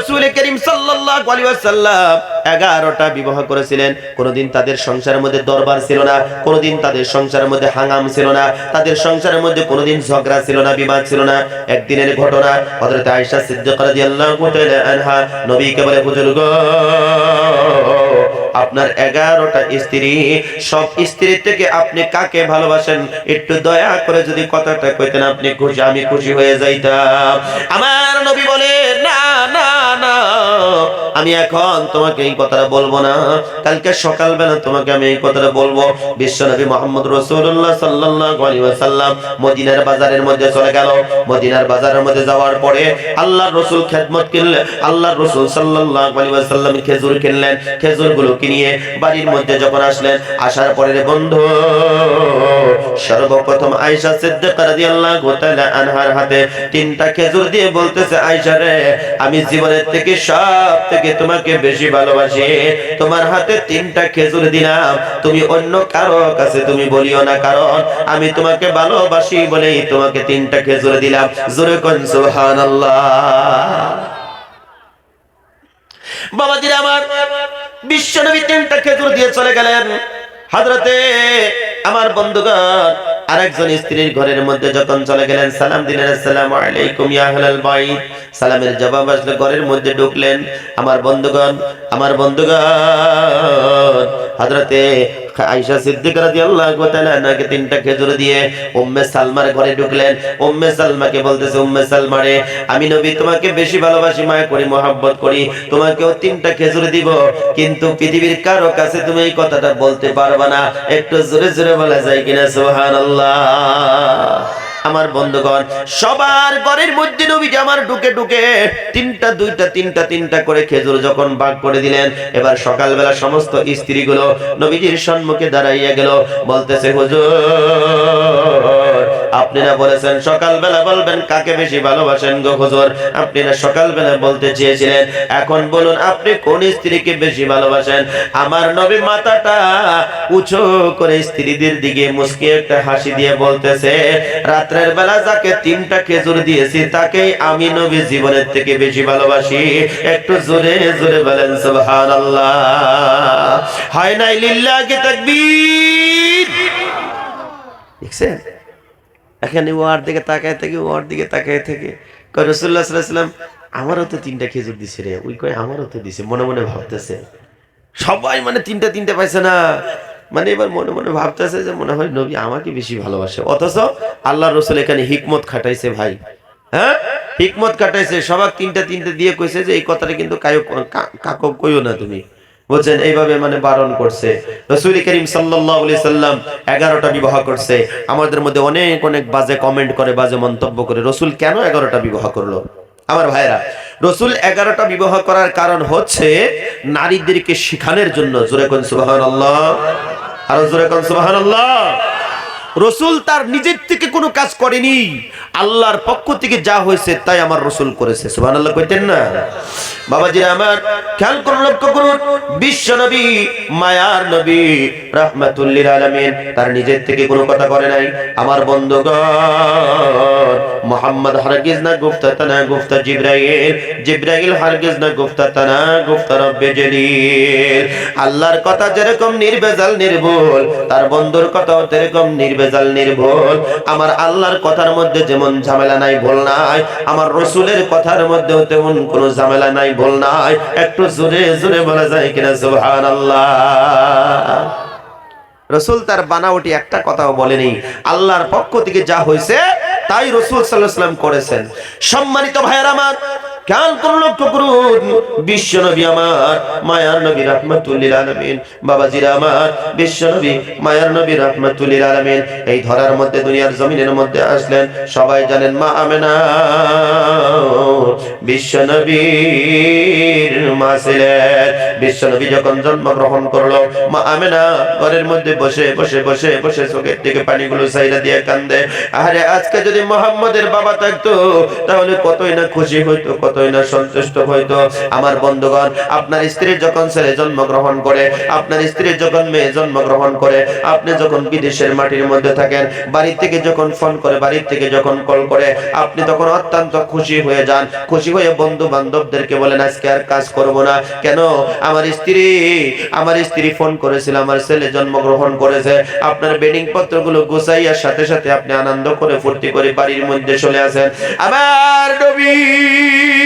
রসুল করিম সাল্লাল্লাহু 11টা বিবাহ করেছিলেন। কোনোদিন তাদের সংসারের মধ্যে দরবার ছিল না, কোনোদিন তাদের সংসারের মধ্যে হাঙ্গাম ছিল না, তাদের সংসারের মধ্যে কোনোদিন ঝগড়া ছিল না, বিবাদ ছিল না। একদিনের ঘটনা, হযরত আয়েশা সিদ্দিকা রাদিয়াল্লাহু তাআলা আপনার এগারোটা স্ত্রী, সব স্ত্রী থেকে আপনি কাকে ভালোবাসেন? একটু দয়া করে যদি কথাটা কইতেন, আপনি খুশি, আমি খুশি হয়ে যাইতাম। আমার নবী বলে না না না আমি এখন তোমাকে এই কথাটা বলব না। কালকে সকালবেলা তোমাকে আমি এই কথাটা বলব। বিশ্বনবী মোহাম্মদ রসুল্লাহ ওয়াসাল্লাম মদিনার বাজারের মধ্যে চলে গেল। মদিনার বাজারের মধ্যে যাওয়ার পরে আল্লাহর রসুল খেদমত কিনলেন। আল্লাহর রসুল সাল্লাল্লাহু আলাইহি ওয়াসাল্লাম খেজুর কিনলেন। খেজুরগুলো কিনিয়ে বাড়ির মধ্যে যখন আসলেন, আসার পরে বন্ধু সর্বপ্রথম আয়েশা সিদ্দিকা রাদিয়াল্লাহু তাআলা আনহার হাতে তিনটা খেজুর দিয়ে বলতেছে, আয়েশা রে, আমি জীবনের থেকে সব থেকে তোমাকে বেশি ভালোবাসি। তোমার হাতে তিনটা খেজুর দিলাম। তুমি অন্য কারও কাছে তুমি বলিও না, কারণ আমি তোমাকে ভালোবাসি বলেই তোমাকে তিনটা খেজুর দিলাম। জোরে কোন সুবহানাল্লাহ। বাবাজিরা আমার বিশ্বনবী তিনটা খেজুর দিয়ে চলে গেলেন। হাজরতে আমার বন্ধুগণ, আরেকজন স্ত্রীর ঘরের মধ্যে যখন চলে গেলেন, সালাম দিলেন, আসসালামু আলাইকুম ইয়া আহলাল বাইত। সালামের জবাব আসলে, ঘরের মধ্যে ঢুকলেন। আমার বন্ধুগণ আমার বন্ধুগণ, হযরতে আয়েশা তিনটা খেজুর দিয়ে উম্মে সালমার ঘরে ঢুকলেন। উম্মে সালমাকে বলতেছে, উম্মে আমি নবী, তোমাকে বেশি ভালোবাসি, মায়া করি, মহব্বত করি, তোমাকেও তিনটা খেজুর দিব। কিন্তু পৃথিবীর কারও কাছে তুমি এই কথাটা বলতে পারবে না। একটু জোরে জোরে বলা যায় কিনা? সুবহানাল্লাহ। আমার বন্ধুগণ, সবার ঘরের মধ্যে নবীজি আমার ঢুকে ঢুকে তিনটা, দুইটা, তিনটা তিনটা করে খেজুর যখন ভাগ করে দিলেন, এবার সকালবেলা সমস্ত স্ত্রীগুলো নবীজির সম্মুখে দাঁড়াইয়া গেল, বলতেছে, হুজুর আপনারা বলেছেন, সকালবেলা বলবেন, কাকে বেশি ভালোবাসেন গো হুজুর? আপনারা সকালবেলা বলতে চেয়েছিলেন, এখন বলুন, আপনি কোন স্ত্রীকে বেশি ভালোবাসেন? আমার নবী মাথাটা উঁচু করে স্ত্রীদের দিকে মুসকে একটা হাসি দিয়ে বলতেছে, রাত্রের বেলা যাকে তিনটা খেজুর দিয়েছি, তাকেই আমি নবী জীবনের থেকে বেশি ভালোবাসি। একটু জোরে জোরে বলেন, সুবহানাল্লাহ। হায় নাই লিল্লাহি তাকবীর। দেখছেন? এখানে ওয়ার দিকে তাকায় থাকে, ওয়ার দিকে তাকায় থেকে। কয় রসুল্লাহ সাল্লাম আমারও তো তিনটা খেজুর দিছে রে। ওই কয়, আমারও তো দিছে। মনে মনে ভাবতেছে। সবাই মানে তিনটা তিনটা পাইছে না। মানে এবার মনে মনে ভাবতেছে যে মনে হয় নবী আমাকে বেশি ভালোবাসে। অথচ আল্লাহ রসুল এখানে হিকমত খাটাইছে ভাই। হ্যাঁ? হিকমত কাটাইছে সবাক তিনটা তিনটা দিয়ে কইছে যে এই কথাটা কিন্তু কায়ো কাকো কইও না তুমি। বলছেন এইভাবে মানে বারণ করছে। রসুল করিম সাল্লি সাল্লাম এগারোটা বিবাহ করছে। আমাদের মধ্যে অনেক অনেক বাজে কমেন্ট করে, বাজে মন্তব্য করে। রসুল কেন এগারোটা বিবাহ করল? আমার ভাইরা রসুল এগারোটা বিবাহ করার কারণ হচ্ছে নারীদেরকে শিখানোর জন্য। জোরে কোন সুবাহ আল্লাহ আরও জোরে কোন সুবাহ আল্লাহ রসুল তার নিজের থেকে কোনো কাজ করেনি। আল্লাহর পক্ষ থেকে যা হয়েছে তাই আমার রসুল করেছে। সুবাহ আল্লাহ কইতেন না? বাবাজিরা আমার খেয়াল করুন, লক্ষ্য করুন। বিশ্ব নবী, মায়ার নবী রাহমাতুল্লিল আলামিন, তার নিজের থেকে কোনো কথা করে নাই। আমার বন্ধুগণ, মোহাম্মদ হারগিজ না গুফতা তানা গুফতা জিব্রাইল জিব্রাইল হারগিজ না গুফতা তানা গুফতা রব্বে জলিল। আল্লাহর কথা যেরকম নির্বেজাল, নির্ভুল, তার বন্ধুর কথাও যেরকম নির্বেজাল নির্ভুল আমার আল্লাহর কথার মধ্যে যেমন ঝামেলা নাই, ভুল নাই। আমার রসুলের কথার মধ্যেও তেমন কোনো ঝামেলা নাই, ভুল নাই। একটু জোরে জোরে বলা যায় কিনা, সুবহানাল্লাহ। রসুল তার বানাওটি একটা কথাও বলেনি। আল্লাহর পক্ষ থেকে যা হয়েছে, তাই রসুল সাল্লাহ সাল্লাম করেছেন। সম্মানিত ভাইয়ের আমার খেয়াল এই ধরার মধ্যে, দুনিয়ার জমিনের মধ্যে আসলেন। সবাই জানেন মা আমেনা। বিশ্ব নবীর মা ছিলেন। বিশ্ব নবী যখন জন্মগ্রহণ করল, মা আমেনা ঘরের মধ্যে বসে বসে বসে বসে চোখের থেকে পানিগুলো সাইরা দিয়ে কান্দে। আরে, আজকে যদি মোহাম্মদের বাবা থাকতো, তাহলে কতই না খুশি হইতো কত না সন্তুষ্ট হইতো আমার বন্ধুগণ, আপনার স্ত্রীর যখন ছেলে জন্মগ্রহণ করে, আপনার স্ত্রীর যখন মেয়ে জন্মগ্রহণ করে, আপনি যখন বিদেশের মাটির মধ্যে থাকেন বাড়ি থেকে যখন ফোন করে, বাড়ির থেকে যখন কল করে, আপনি তখন অত্যন্ত খুশি হয়ে যান। খুশি হয়ে বন্ধু বান্ধবদেরকে বলেন, আজকে আর কাজ করব না। কেন? আমার স্ত্রী আমার স্ত্রী ফোন করেছিল, আমার ছেলে জন্মগ্রহণ করেছে। আপনার বেডিং পত্রগুলো গুছাইয়ার সাথে সাথে আপনি আনন্দ করে ফুর্তি করে বাড়ির মধ্যে চলে আসেন। আবার নবী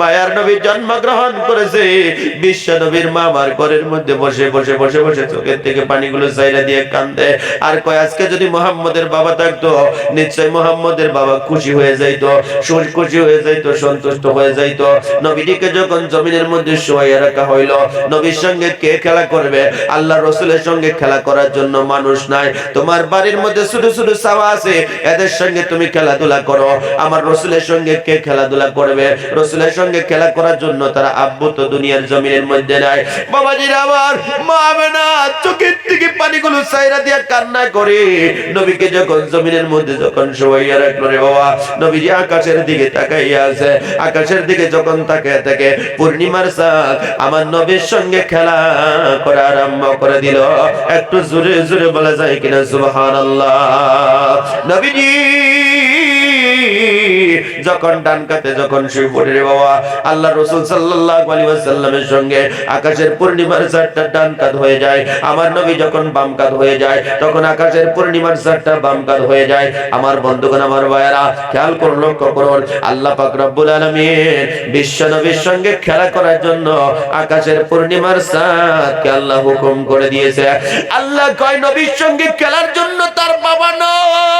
মায়ার নবী জন্মগ্রহণ করেছে। বিশ্ব নবীর ঘরের মধ্যে বসে বসে বসে বসে চোখের থেকে পানিগুলো দিয়ে কান্দে। আর কয়, আজকে যদি মোহাম্মদের বাবা থাকতো, নিশ্চয় মোহাম্মদের বাবা খুশি হয়ে যাইতো সুর খুশি হয়ে যাইতো, সন্তুষ্ট হয়ে যাইতো। নবীটিকে যখন জমিনের মধ্যে শোয়াইয়া রাখা হইল, নবীর সঙ্গে কে খেলা করবে? আল্লাহ রসুলের সঙ্গে খেলা করার জন্য মানুষ নাই। তোমার বাড়ির মধ্যে শুধু শুধু সাওয়া আছে, এদের সঙ্গে তুমি খেলাধুলা করো। আমার রসুলের সঙ্গে কে খেলাধুলা করবে? রসুলের সঙ্গে খেলা করার জন্য তারা আব্বু তো দুনিয়ার জমিনের মধ্যে নাই। বাবাজির আমার, মা না, চোখের থেকে পানিগুলো সাইরা দিয়া কান্না করে। নবীকে যখন জমিনের মধ্যে যখন শোয়াইয়া রাখল রে বাবা, নবীজি আকাশের দিকে তাকাইয়া আছে। আকাশের দিকে যখন তাকিয়ে থাকে, পূর্ণিমার চাঁদ আমার নবীর সঙ্গে খেলা করা আরম্ভ করে দিল। একটু জোরে জোরে বলা যায় কিনা, সুবহানাল্লাহ। নবীজি যখন ডান কাতে যখন শুয়ে পড়ে রে বাবা আল্লাহ রসুল সাল্লাল্লাহু আলাইহি ওয়াসাল্লামের সঙ্গে আকাশের পূর্ণিমার চারটা ডান কাত হয়ে যায়, আমার নবী যখন বাম কাত হয়ে যায়, তখন আকাশের পূর্ণিমার চারটা বাম কাত হয়ে যায়। আমার বন্ধুগণ, আমার ভাইয়েরা, খেয়াল করুন, লক্ষ্য করুন, আল্লাহ পাক রব্বুল আলামিন বিশ্ব নবীর সঙ্গে খেলা করার জন্য আকাশের পূর্ণিমার চাঁদকে আল্লাহ হুকুম করে দিয়েছে। আল্লাহ কয়, নবীর সঙ্গে খেলার জন্য তার বাবা নয়।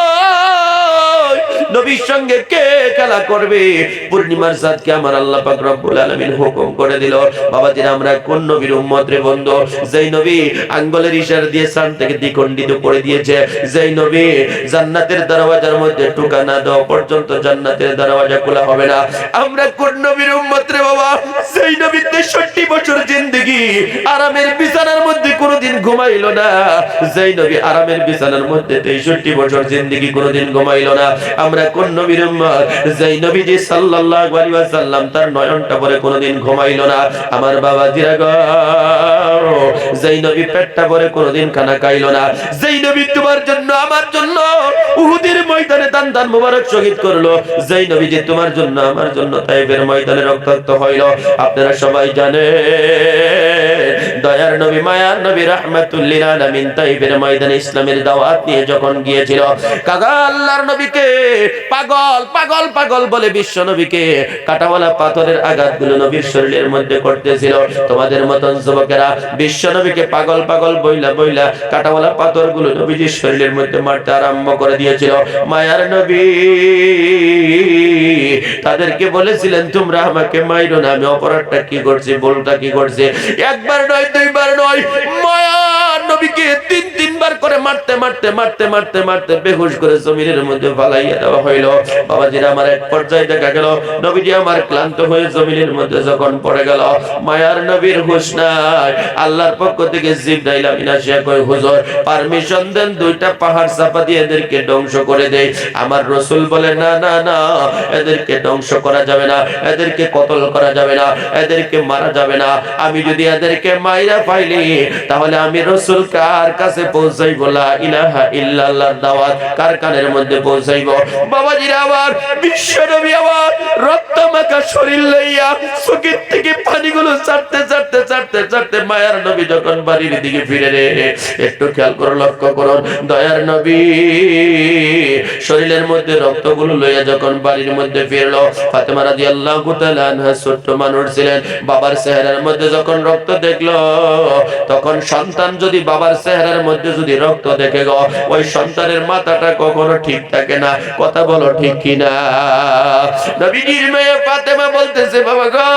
নবীর সঙ্গে কে খেলা করবে? পূর্ণিমার চাঁদকে আমার আল্লাহ পাক রব্বুল আলামিন হুকুম করে দিল, বাবাজিরা, আমরা কোন নবীর উম্মত রে বন্ধু? যেই নবী আঙ্গুলের ইশারা দিয়ে চাঁদ থেকে দ্বিখণ্ডিত করে দিয়েছে, যেই নবী জান্নাতের দরওয়াজার মধ্যে টোকা না দেওয়া পর্যন্ত জান্নাতের দরওয়াজা খোলা হবে না। আমরা কোন নবীর উম্মত রে বাবা? সেই নবী 63 বছর জিন্দেগি আরামের বিছানার মধ্যে কোনোদিন ঘুমাইলো না। যেই নবী আরামের বিছানার মধ্যে 63 বছর জিন্দেগি কোনোদিন ঘুমাইলো না। আমরা কোন নবীর উম্মত? যেই সাল্লাল্লাহু আলাইহি ওয়াসাল্লাম তার নয়নটা পরে না। আমার বাবা জিরা গো, যেই নবী পেটটা পরে খানা খাইলো না। যেই নবী তোমার জন্য, আমার জন্য উহুদের ময়দানে দান দান মুবারক শহীদ করল। যেই নবী যে তোমার জন্য, আমার জন্য তাইফের ময়দানে রক্তাক্ত হইল। আপনারা সবাই জানে দয়ার নবী, মায়ার নবী রাহমাতুল্লিল আলামিন তাইফের ময়দানে ইসলামের দাওয়াত নিয়ে যখন গিয়েছিল, কাগা আল্লাহর নবীকে পাগল পাগল পাগল বলে বিশ্ব নবীকে কাটাওয়ালা পাথরের আঘাতগুলো নবীর শরীরের মধ্যে করতেছিল তোমাদের মতন যুবকেরা বিশ্ব নবীকে পাগল পাগল বইলা বইলা কাটাওয়ালা পাথরগুলো নবীজির শরীরের মধ্যে মারতে আরম্ভ করে দিয়েছিল। মায়ার নবী তাদেরকে বলেছিলেন, তোমরা আমাকে মাইরো না, আমি অপরাধটা কি করছি বলটা কি করছে? একবার নয়, দুইবার নয় মায়ার নবীকে তিন, তিনবার করে মারতে মারতে মারতে মারতে মারতে বেহুশ করে জমিনের মধ্যে ফালাইয়া দেওয়া হইল। বাবাজির আমার এক পর্যায়ে দেখা গেল, নবীজি আমার ক্লান্ত হয়ে জমিনের মধ্যে যখন পড়ে গেল, মায়ার নবীর হুশ নাই। আল্লাহর পক্ষ থেকে জিবরাইল আমিন আসিয়া কয়, হুজুর পারমিশন দেন, দুইটা পাহাড় চাপা দিয়ে এদেরকে ধ্বংস করে দেই। আমার রসুল বলে, না না না, এদেরকে ধ্বংস করা যাবে না, এদেরকে কতল করা যাবে না, এদেরকে মারা যাবে না। আমি যদি এদেরকে মাইরা পাইলি তাহলে আমি রসুল কার কাছে পৌঁছাইব? লা ইলাহা ইল্লাল্লাহর দাওয়াত কার কানের মধ্যে পৌঁছাইব? বাবাজিরা আমার, বিশ্ব নবী আমার, রক্ত মাখা শরীর লইয়া চোখের থেকে পানিগুলো ছাড়তে ছাড়তে ছাড়তে ছাড়তে মায়ার নবী যখন বাড়ির দিকে ফিরে রে, একটু খেয়াল করে, লক্ষ্য করুন দয়ার নবী শরীরের মধ্যে রক্তগুলো লইয়া যখন বাড়ির মধ্যে ফিরলো, ফাতেমা রাদিয়াল্লাহু তাআলা আনহা ছোট্ট মানুষ ছিলেন। বাবার চেহারার মধ্যে যখন রক্ত দেখল, তখন সন্তান যদি বাবার চেহারার মধ্যে যদি রক্ত দেখে গো, ওই সন্তানের মাথাটা কখনো ঠিক থাকে না। কথা বলো ঠিক কিনা? নবীজির মেয়ে ফাতেমা বলতেছে, বাবা গো,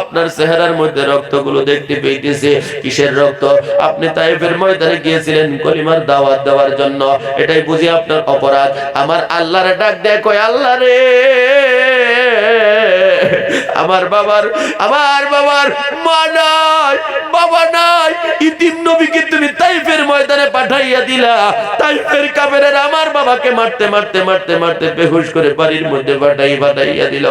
আপনার চেহারার মধ্যে রক্তগুলো দেখতে পেয়েছে কিসের রক্ত? আপনি তাইফের ময়দানে গিয়েছিলেন কলিমার দাওয়াত দেওয়ার জন্য। এটাই বুঝি আপনার অপরাধ। আমার আল্লাহরে ডাক কয়, আল্লাহ রে! আমার বাবার আমার বাবার মা নাই, বাবা নাই। ইতিম নবীকে তুমি তাইফের ময়দানে পাঠাইয়া দিলা। তাইফের কাফেরের আমার বাবাকে মারতে মারতে মারতে মারতে বেহুশ করে বাড়ির মধ্যে পাঠাই, পাঠাইয়া দিল।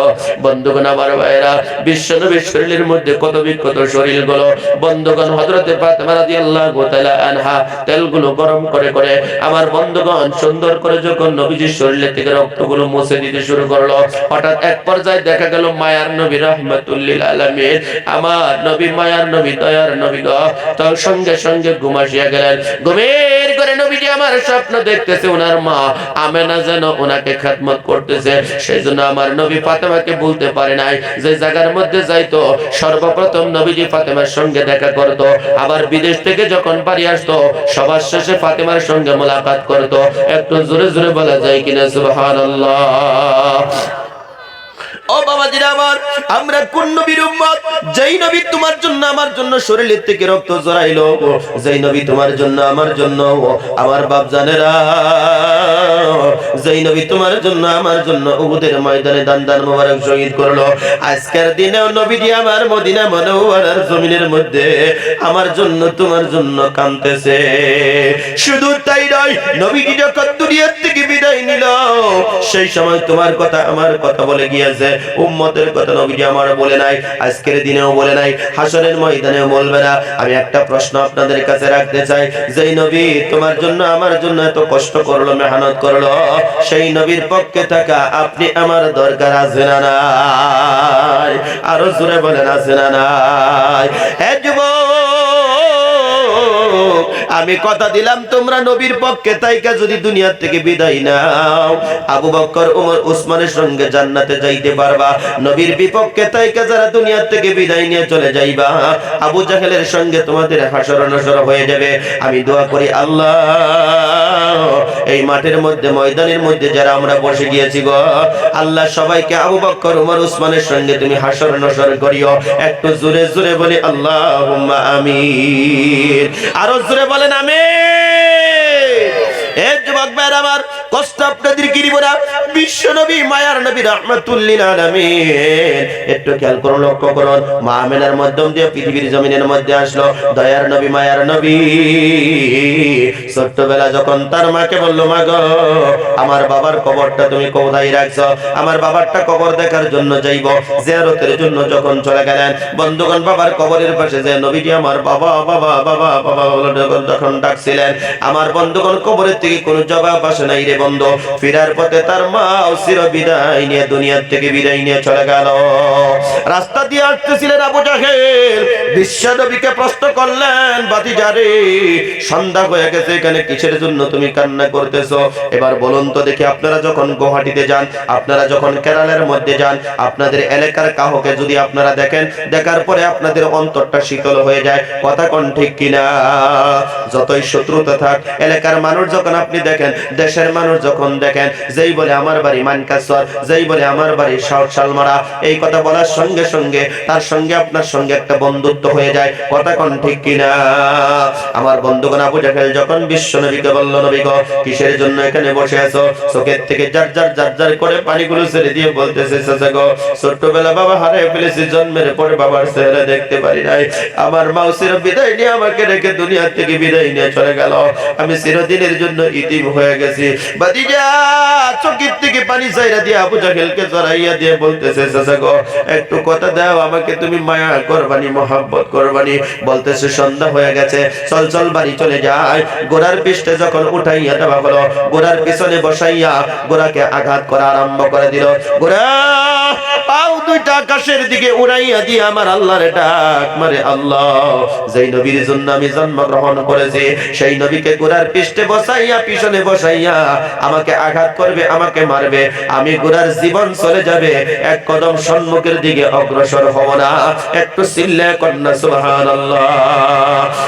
বন্ধুগণ, আমার ভাইরা বিশ্ব নবীর শরীরের মধ্যে কত বিক্ষত শরীরগুলো। বন্ধুগণ হজরতে ফাতেমা রাদিয়াল্লাহু তাআলা আনহা তেলগুলো গরম করে করে আমার বন্ধুগণ সুন্দর করে যখন নবীজির শরীরে থেকে রক্তগুলো মুছে দিতে শুরু করল, হঠাৎ এক পর্যায়ে দেখা গেল মায়ার নবী রহমাতুল্লিল আলামিন। আমার নবী মায়ার নবী, দয়ার নবী গো। তার সঙ্গে সঙ্গে ঘুম আসিয়া গেলেন। ঘুমের করে নবীজি আমার স্বপ্ন দেখতেছে, ওনার মা আমেনা যেন ওনাকে খেদমত করতেছে। সেই জন্য আমার নবী ফাতেমাকে বলতে পারে নাই। যে জায়গার মধ্যে যাইতো, সর্বপ্রথম নবীজি ফাতেমার সঙ্গে দেখা করতো। আবার বিদেশ থেকে যখন বাড়ি আসতো, সবার শেষে ফাতেমার সঙ্গে মোলাকাত করতো। একটু জোরে জোরে বলা যায় কিনা, সুবহানাল্লাহ। ও বাবা আমার, আমরা কোন নবীর উম্মত? যেই নবী তোমার জন্য আমার জন্য থেকে রক্ত জড়াইলো যেই নবী তোমার জন্য আমার জন্য, আমার বাপ জানেরা যেই নবী তোমার জন্য আমার জন্য উহুদের ময়দানে দান দান শহীদ করল। আজকের আমার মদিনা মনোয়ারার জমিনের মধ্যে আমার জন্য, তোমার জন্য কাঁদতেছে। শুধু তাই নয়, নবীজি যখন থেকে বিদায় নিল, সেই সময় তোমার কথা, আমার কথা বলে গিয়েছে। উম্মতের কথা নবীজি আমার বলে নাই, আজকের দিনেও বলে নাই, হাসরের ময়দানেও বলবে না। আমি একটা প্রশ্ন আপনাদের কাছে রাখতে চাই, যেই নবী তোমার জন্য, আমার জন্য এত কষ্ট করল, মেহনত করল, সেই নবীর পক্ষে থাকা আপনি আমার দরকার আছে না আরও জোরে বলেন, আছে না নাই? যুবক আমি কথা দিলাম, তোমরা নবীর পক্ষে তাইকা যদি দুনিয়ার থেকে বিদায় নাও, আবু বক্কর ওমর উসমানের সঙ্গে জান্নাতে যাইতে পারবা। নবীর বিপক্ষে তাইকা যারা দুনিয়ার থেকে বিদায় নিয়ে চলে যাইবা, আবু জাহেলের সঙ্গে তোমাদের হাসর নসর হয়ে যাবে। আমি দোয়া করি আল্লাহ, এই মাঠের মধ্যে, ময়দানের মধ্যে যারা আমরা বসে গিয়েছি গো, আল্লাহ সবাইকে আবু বক্কর ওমর উসমানের সঙ্গে তুমি হাসর নসর করিও। একটু জোরে জোরে বলি আল্লাহ আমিন। আরও জোরে বলেন আমি এ আমার কষ্ট আপনাদের কি না? বিশ্ব নবী, মায়ার নবী, রাহমাতুল্লিল আলামিন। একটু খেয়াল করুন লক্ষ্য করুন মা মাধ্যম দিয়ে পৃথিবীর জমিনের মধ্যে আসলো। দয়ার নবী, মায়ার নবী। ছোট্টবেলা যখন তার মাকে বলল, মা গো, আমার বাবার কবরটা তুমি কোথায় রাখছো? আমার বাবারটা কবর দেখার জন্য যাইব। জিয়ারতের জন্য যখন চলে গেলেন, বন্ধুগণ, বাবার কবরের পাশে যে নবীজি আমার বাবা বাবা বাবা বাবা যখন ডাকছিলেন, আমার বন্ধুগণ কবরের থেকে কোনো জবাব রে বন্ধু। ফেরার পথে তার চির বিদায় নিয়ে দুনিয়ার থেকে বিদায় নিয়ে চলে গেল। রাস্তা দিয়ে আসতেছিলেন আবু প্রশ্ন করলেন সন্ধ্যা হয়ে গেছে, এখানে কিসের জন্য তুমি কান্না করতেছো? এবার বলুন তো দেখি আপনারা যখন গুয়াহাটিতে যান, আপনারা যখন কেরালের মধ্যে যান, আপনাদের এলাকার কাহকে যদি আপনারা দেখেন, দেখার পরে আপনাদের অন্তরটা শীতল হয়ে যায়। কথা কোন ঠিক কিনা? যতই শত্রুতা থাক, এলাকার মানুষ যখন আপনি দেখেন দেশের মানুষ যখন দেখেন, যেই বলে আমার বাড়ি মানকাসর, যেই বলে আমার বাড়ি শালমারা, এই কথা বলার সঙ্গে সঙ্গে তার সঙ্গে আপনার সঙ্গে একটা বন্ধুত্ব হয়ে যায়। কথা কোন ঠিক কিনা? আমার বন্ধুগণ আবু জাহেল যখন বিশ্ব নবীকে বলল, নবী গো, কিসের জন্য এখানে বসে আছো? চোখের থেকে জার জার জার জার করে পানিগুলো ছেড়ে দিয়ে বলতেছে, চাচা গো, ছোট্টবেলা বাবা হারিয়ে ফেলেছি, জন্মের পরে বাবার চেহারা দেখতে পারি নাই। আমার মাউসির বিদায় নিয়ে আমাকে রেখে দুনিয়া থেকে বিদায় নিয়ে চলে গেল। আমি চিরদিনের জন্য ইতিম হয়ে গেছি। বাদিজা চোখের থেকে পানি চাইরা দিয়ে আবু জাহেলকে জড়াইয়া দিয়ে বলতেছে, চাচা গো, একটু কথা দাও আমাকে, তুমি মায়া করবানি করবানি। বলতেছে, সন্ধ্যা হয়ে গেছে, চল চল, বাড়ি চলে যায় গোড়ার পৃষ্ঠে যখন উঠাইয়া দেওয়া হলো গোড়ার পিছনে বসাইয়া গোড়াকে আঘাত করা আরম্ভ করে দিল। গোড়া পাও দুইটা আকাশের দিকে উড়াইয়া দিয়ে আমার আল্লাহর ডাক মারে, আল্লাহ, যেই নবীর জন্য আমি জন্মগ্রহণ করেছি, সেই নবীকে গোড়ার পৃষ্ঠে বসাইয়া পিছনে বসাইয়া আমাকে আঘাত করবে, আমাকে মারবে। আমি গুরার জীবন চলে যাবে। এক কদম সম্মুখের দিকে অগ্রসর হব না। একটু সিল্লে কন্যা, সুবহানাল্লাহ।